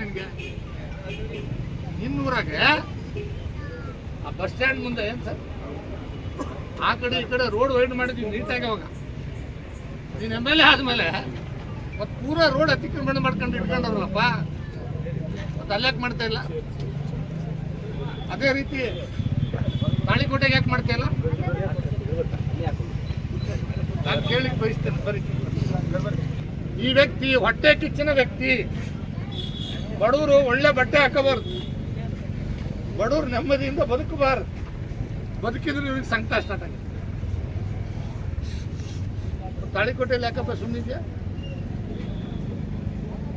ನಿನಗೆ. ನಿನ್ನೂರಾಗೆ ಆ bus stand ಮುಂದೆ ಏನು ಸರ್? ಆ ಕಡೆ ಈ ಕಡೆ ರೋಡ್ ವೈಡ್ ಮಾಡಿದ್ವಿ ನೀಟಾಗಿ ಅವಾಗ. ನೀನು ಎಂ ಎಲ್ ಎ ಆದಮೇಲೆ ಮತ್ತು ಪೂರಾ ರೋಡ್ ಅತಿಕ್ರಮಣ ಮಾಡ್ಕೊಂಡು ಇಟ್ಕೊಂಡವ್ರಲ್ಲಪ್ಪ. ಮತ್ತು ಅಲ್ಲಾಕೆ ಮಾಡ್ತಾ ಇಲ್ಲ? ಅದೇ ರೀತಿ ತಾಳಿಕೋಟೆಗೆ ಯಾಕೆ ಮಾಡ್ತಾ ಇಲ್ಲ? ನಾನು ಕೇಳಿ ಬಯಸ್ತೇನೆ, ಬರೀ. ಈ ವ್ಯಕ್ತಿ ಹೊಟ್ಟೆ ಕಿಚ್ಚಿನ ವ್ಯಕ್ತಿ. ಬಡವರು ಒಳ್ಳೆ ಬಟ್ಟೆ ಹಾಕಬಾರ್ದು. ಬಡವರು ನೆಮ್ಮದಿಯಿಂದ ಬದುಕಬಾರದು. ಬದುಕಿದ್ರೆ ನಿಮಗೆ ಸಂಕಟ ಸ್ಟಾರ್ಟ್ ಆಗಿದೆ ತಾಳಿಕೋಟೆಯಲ್ಲಿ ಯಾಕಪ್ಪ ಸುಮ್ಮಿದ್ಯಾ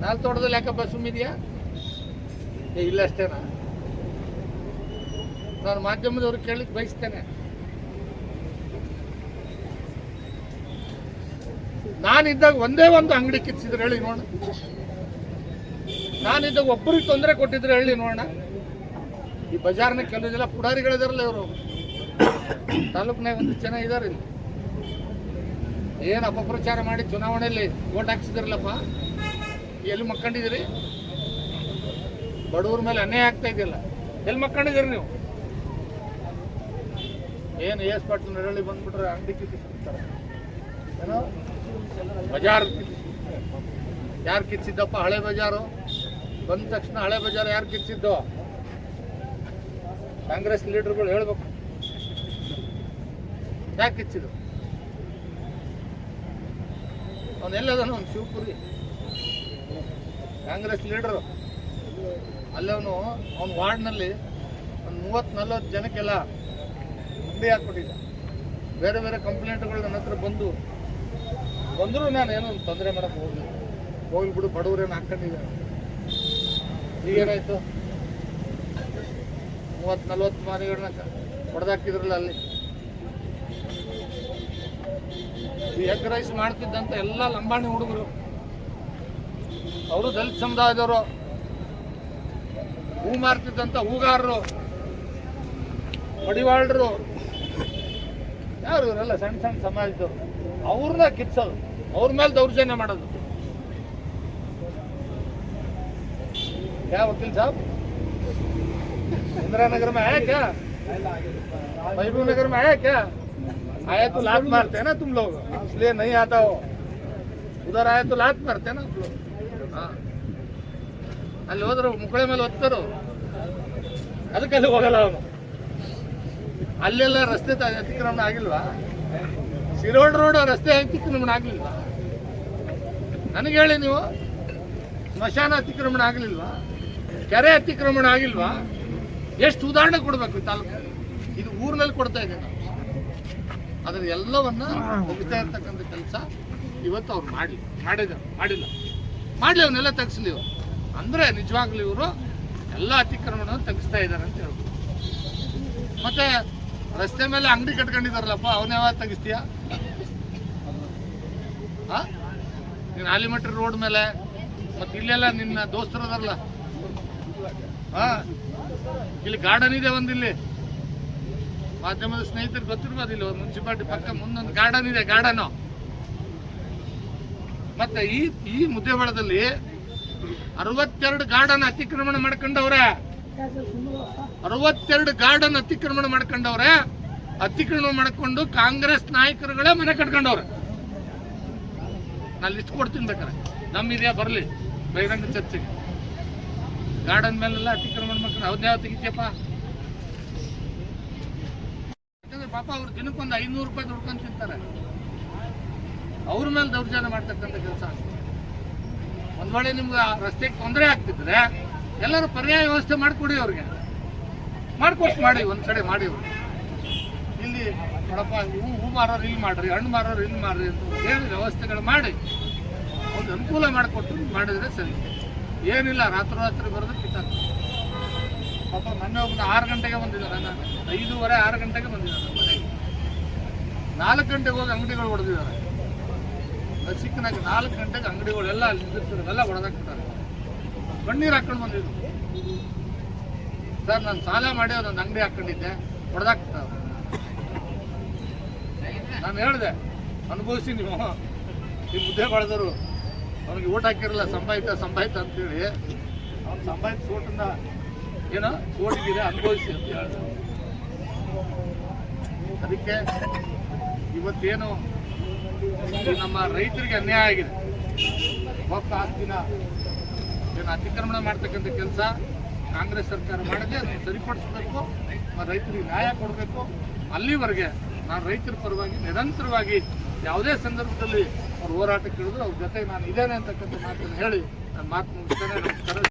ನಾಲ್ ತೋಟದಲ್ಲಿ ಯಾಕಪ್ಪ ಸುಮ್ಮಿದ್ಯಾ ಇಲ್ಲ ಅಷ್ಟೇನಾ? ನಾನು ಮಾಧ್ಯಮದವ್ರಿಗೆ ಕೇಳಲಿಕ್ಕೆ ಬಯಸ್ತೇನೆ. ನಾನಿದ್ದಾಗ ಒಂದೇ ಒಂದು ಅಂಗಡಿ ಕಿತ್ತಿದ್ರೆ ಹೇಳಿ ನೋಡೋಣ ನಾನಿದ್ದಾಗ ಒಬ್ಬರಿಗೆ ತೊಂದರೆ ಕೊಟ್ಟಿದ್ರೆ ಹೇಳಿ ನೋಡೋಣ. ಈ ಬಜಾರ್ನ ಕೆಲವು ಜನ ಪುಡಾರಿಗಳಿದಾರಲ್ಲ ಇವರು. ತಾಲೂಕಿನಾಗ ಒಂದು ಜನ ಇದಾರೆ ಇಲ್ಲಿ. ಏನು ಅಪಪ್ರಚಾರ ಮಾಡಿ ಚುನಾವಣೆಯಲ್ಲಿ ಓಟ್ ಹಾಕ್ಸಿದಿರಲ್ಲಪ್ಪ? ಎಲ್ಲಿ ಮಕ್ಕಂಡಿದ್ದೀರಿ? ಬಡವ್ರ ಮೇಲೆ ಅನ್ಯಾಯ ಆಗ್ತಾ ಇದೆಯಲ್ಲ, ಎಲ್ಲಿ ಮಕ್ಕಂಡಿದ್ದೀರಿ ನೀವು? ಏನು ಎಸ್ ಪಾಟೀಲ್ ನರಳಿ ಬಂದ್ಬಿಟ್ರೆ ಅಂಗಡಿ ಕಿತ್ತಿಸ್ಬಿಡ್ತಾರೆ ಏನೋ? ಬಜಾರ್. ಯಾರು ಕಿಚ್ಚಿದ್ದಪ್ಪ ಹಳೆ ಬಜಾರು. ಬಂದ ತಕ್ಷಣ ಹಳೆ ಬಜಾರ್ ಯಾರು ಕಿಚ್ಚಿದ್ದು ಕಾಂಗ್ರೆಸ್ ಲೀಡರ್ಗಳು ಹೇಳ್ಬೇಕು. ಯಾಕೆ ಕಿಚ್ಚಿದ್ರು ಅವನೆಲ್ಲದನು ಅವ್ನು ಶಿವಪುರಿ ಕಾಂಗ್ರೆಸ್ ಲೀಡರು. ಅಲ್ಲವನು ಅವನ ವಾರ್ಡ್ನಲ್ಲಿ ಒಂದು ಮೂವತ್ತು ನಲ್ವತ್ತು ಜನಕ್ಕೆಲ್ಲ ಗುಂಡಿ ಹಾಕ್ಬಿಟ್ಟಿದ್ದ. ಬೇರೆ ಬೇರೆ ಕಂಪ್ಲೇಂಟ್ಗಳು ನನ್ನ ಹತ್ರ ಬಂದು. ಬಂದರೂ ನಾನು ಏನೋ ತೊಂದರೆ ಮಾಡೋಕ್ಕೆ ಹೋಗಲಿಲ್ಲ. ಹೋಗ್ಲಿ ಬಿಡು, ಬಡವ್ರೇನು ಹಾಕೊಂಡಿದ್ದೆ ಈಗೇನಾಯ್ತು? ಮೂವತ್ತು ನಲ್ವತ್ತು ಮನೆಗಳನ್ನ ಹೊಡೆದಾಕಿದ್ರಲ್ಲ ಅಲ್ಲಿ. ಎಗ್ ರೈಸ್ ಮಾಡ್ತಿದ್ದಂತ ಎಲ್ಲ ಲಂಬಾಣಿ ಹುಡುಗರು. ಅವರು ದಲಿತ ಸಮುದಾಯದವರು. ಹೂ ಮಾರ್ತಿದ್ದಂತ ಹೂಗಾರರು. ಮಡಿವಾಳರು. ಯಾರು ಇವರೆಲ್ಲ ಸಣ್ಣ ಸಣ್ಣ ಸಮಾಜದವರು. ಅವ್ರನ್ನ ಕಿತ್ಸೋದು. ಅವ್ರ ಮೇಲೆ ದೌರ್ಜನ್ಯ ಮಾಡೋದು. क्या वकील साहब इंदिरा नगर में आया क्या महबूब नगर में आया क्या आया तो लात मारते हैं ना तुम लोग इसलिए नहीं आता हो उधर आया तो लात मारते हैं ना तुम लोग हाँ ಅಲ್ಲಿ ಹೋದ್ರು ಮುಕ್ಕಳೆ ಮೇಲೆ ಒತ್ತರು ಅದಕ್ಕೆ ಅಲ್ಲಿ ಹೋಗಲ್ಲ ಅವನು ಅಲ್ಲೆಲ್ಲ ರಸ್ತೆ ತ- ಅತಿಕ್ರಮಣ ಆಗಿಲ್ವಾ ಸಿರೋಡ್ ರೋಡ್ ರಸ್ತೆ ಅತಿಕ್ರಮಣ ಆಗ್ಲಿಲ್ವಾ ನನಗೆ ಹೇಳಿ ನೀವು ಸ್ಮಶಾನ ಅತಿಕ್ರಮಣ ಆಗಲಿಲ್ವಾ ಕೆರೆ ಅತಿಕ್ರಮಣ ಆಗಿಲ್ವಾ? ಎಷ್ಟು ಉದಾಹರಣೆ ಕೊಡಬೇಕು ತಾಲೂಕು ಇದು ಊರಿನಲ್ಲಿ ಕೊಡ್ತಾ ಇದೆ ನಾವು ಅದ್ರ ಎಲ್ಲವನ್ನ ಹೋಗ್ತಾ ಇರ್ತಕ್ಕಂಥ ಕೆಲಸ ಇವತ್ತು ಅವ್ರು ಮಾಡಿ ಮಾಡಿದ್ದಾರೆ ಮಾಡಿಲ್ಲ. ಮಾಡಲಿ ಅವನ್ನೆಲ್ಲ ತೆಗಿಸ್ಲಿ ಇವರು. ಅಂದರೆ ನಿಜವಾಗ್ಲೂ ಇವರು ಎಲ್ಲ ಅತಿಕ್ರಮಣವನ್ನು ತೆಗಿಸ್ತಾ ಇದ್ದಾರೆ ಅಂತ ಹೇಳ್ಬೋದು. ಮತ್ತೆ ರಸ್ತೆ ಮೇಲೆ ಅಂಗಡಿ ಕಟ್ಕೊಂಡಿದಾರಲ್ಲಪ್ಪ ಅವನ್ನ ಯಾವಾಗ ತೆಗಿಸ್ತೀಯ? ಹಾ ನೀನು ಆಲಿಮಟ್ರಿ ರೋಡ್ ಮೇಲೆ ಮತ್ತೆ ಇಲ್ಲೆಲ್ಲ ನಿನ್ನ ದೋಸ್ತರು ಅದಾರಲ್ಲ ಹಾ. ಇಲ್ಲಿ ಗಾರ್ಡನ್ ಇದೆ ಒಂದಿಲ್ಲಿ ಮಾಧ್ಯಮದ ಸ್ನೇಹಿತರು ಗೊತ್ತಿರ್ಬೋದು, ಇಲ್ಲಿ ಒಂದು ಮುನ್ಸಿಪಾಲಿಟಿ ಪಕ್ಕ ಮುಂದೊಂದು ಗಾರ್ಡನ್ ಇದೆ ಗಾರ್ಡನ್ ಮತ್ತೆ ಈ ಈ ಮುದ್ದೇಬಳದಲ್ಲಿ ಅರವತ್ತೆರಡು ಗಾರ್ಡನ್ ಅತಿಕ್ರಮಣ ಮಾಡ್ಕೊಂಡವ್ರೆ. ಅರವತ್ತೆರಡು ಗಾರ್ಡನ್ ಅತಿಕ್ರಮಣ ಮಾಡ್ಕೊಂಡವ್ರೆ. ಅತಿಕ್ರಮಣ ಮಾಡ್ಕೊಂಡು ಕಾಂಗ್ರೆಸ್ ನಾಯಕರುಗಳೇ ಮನೆ ಕಟ್ಕೊಂಡವ್ರೆ. ನಾನು ಲಿಸ್ಟ್ ಕೊಡ್ತೀನಿ ಬೇಕಾರೆ ನಮ್ಮ ಇದೆಯಾ ಬರಲಿ. ಬಹಿರಂಗ ಚರ್ಚೆಗೆ. ಗಾರ್ಡನ್ ಮೇಲೆಲ್ಲ ಅತಿಕ್ರಮಣ ಮಾಡ್ಕೊಂಡು ಅವ್ರನ್ನ ತೆಗಿತೀಯಪ್ಪ ಯಾಕಂದ್ರೆ ಪಾಪ ಅವ್ರು ದಿನಕ್ಕೊಂದು ಐನೂರು ರೂಪಾಯಿ ದುಡ್ಕೊಂಡು ತಿಂತಾರೆ. ಅವ್ರ ಮೇಲೆ ದೌರ್ಜನ್ಯ ಮಾಡ್ತಕ್ಕಂಥ ಕೆಲಸ ಒಂದ್ ವೇಳೆ ನಿಮ್ಗೆ ರಸ್ತೆಗೆ ತೊಂದರೆ ಆಗ್ತಿದ್ರೆ ಎಲ್ಲರೂ ಪರ್ಯಾಯ ವ್ಯವಸ್ಥೆ ಮಾಡಿಕೊಡಿ ಅವ್ರಿಗೆ. ಮಾಡ್ಕೊಟ್ಟು ಮಾಡಿ, ಒಂದ್ ಕಡೆ ಮಾಡಿ. ಇಲ್ಲಿ ನೋಡಪ್ಪ, ಹೂ ಹೂ ಮಾರೋರು ಇಲ್ಲಿ ಮಾಡ್ರಿ, ಹಣ್ಣು ಮಾರೋರು ಇಲ್ಲಿ ಮಾಡ್ರಿ ಅಂತ ಹೇಳಿ ವ್ಯವಸ್ಥೆಗಳು ಮಾಡಿ, ಒಂದು ಅನುಕೂಲ ಮಾಡಿಕೊಟ್ಟು ಮಾಡಿದ್ರೆ ಸರಿ. ಏನಿಲ್ಲ, ರಾತ್ರೋರಾತ್ರಿ ಬರೋದು ಕಿತ್ತಾಕ ಪಾಪ ಮೊನ್ನೆ ಒಬ್ಬನ ಆರು ಗಂಟೆಗೆ ಬಂದಿದ್ದಾರೆ, ನಾನು ಐದೂವರೆ, ಆರು ಗಂಟೆಗೆ ಬಂದಿದ್ದಾರೆ ನಮ್ಮ ಮನೆಗೆ. ನಾಲ್ಕು ಗಂಟೆಗೆ ಹೋಗಿ ಅಂಗಡಿಗಳು ಹೊಡೆದಿದ್ದಾರೆ ಸಿಕ್ಕನಾಗ ನಾಲ್ಕು ಗಂಟೆಗೆ ಅಂಗಡಿಗಳೆಲ್ಲ ಅಲ್ಲಿ ನಿಂದಿರ್ತಿರೋದೆಲ್ಲ ಹೊಡೆದಾಕ್ಬಿಟ್ಟಾರೆ ಕಣ್ಣೀರು ಹಾಕೊಂಡು ಬಂದಿದ್ದು ಸರ್, ನಾನು ಸಾಲ ಮಾಡಿ ಅದೊಂದು ಅಂಗಡಿ ಹಾಕೊಂಡಿದ್ದೆ ಹೊಡೆದಾಕ್ತಾರೆ ನಾನು ಹೇಳಿದೆ, ಅನುಭವಿಸಿ ನೀವು. ಈ ಮುದ್ದೆ ಬಾಳ್ದರು. ಅವ್ನಿಗೆ ಓಟ್ ಹಾಕಿರಲ್ಲ ಸಂಭಾಯಿತ ಸಂಭಾಯಿತ ಅಂತೇಳಿ. ಅವ್ನು ಸಂಭಾಯಿತ ಸೋಟನ್ನ ಏನೋ ಸೋಟಿಗಿದೆ, ಅನುಭವಿಸಿ ಅಂತ ಹೇಳಿದ್ರು ಅದಕ್ಕೆ ಇವತ್ತೇನು ನಮ್ಮ ರೈತರಿಗೆ ಅನ್ಯಾಯ ಆಗಿದೆ. ಒಬ್ಬ ಆಸ್ತಿನ ಏನು ಅತಿಕ್ರಮಣ ಮಾಡ್ತಕ್ಕಂಥ ಕೆಲಸ ಕಾಂಗ್ರೆಸ್ ಸರ್ಕಾರ ಮಾಡಿದೆ ಅದನ್ನು ಸರಿಪಡಿಸಬೇಕು ರೈತರಿಗೆ ನ್ಯಾಯ ಕೊಡಬೇಕು. ಅಲ್ಲಿವರೆಗೆ ನಾನು ರೈತರ ಪರವಾಗಿ ನಿರಂತರವಾಗಿ ಯಾವುದೇ ಸಂದರ್ಭದಲ್ಲಿ ಅವ್ರು ಹೋರಾಟಕ್ಕೆ ಇಳಿದ್ರು ಅವ್ರ ಜೊತೆ ನಾನು ಇದ್ದೇನೆ ಅಂತಕ್ಕಂಥ ಮಾತನ್ನು ಹೇಳಿ ನನ್ನ ಮಾತು ಮುಗಿಸ್ತೇನೆ. ನಮಸ್ಕಾರ.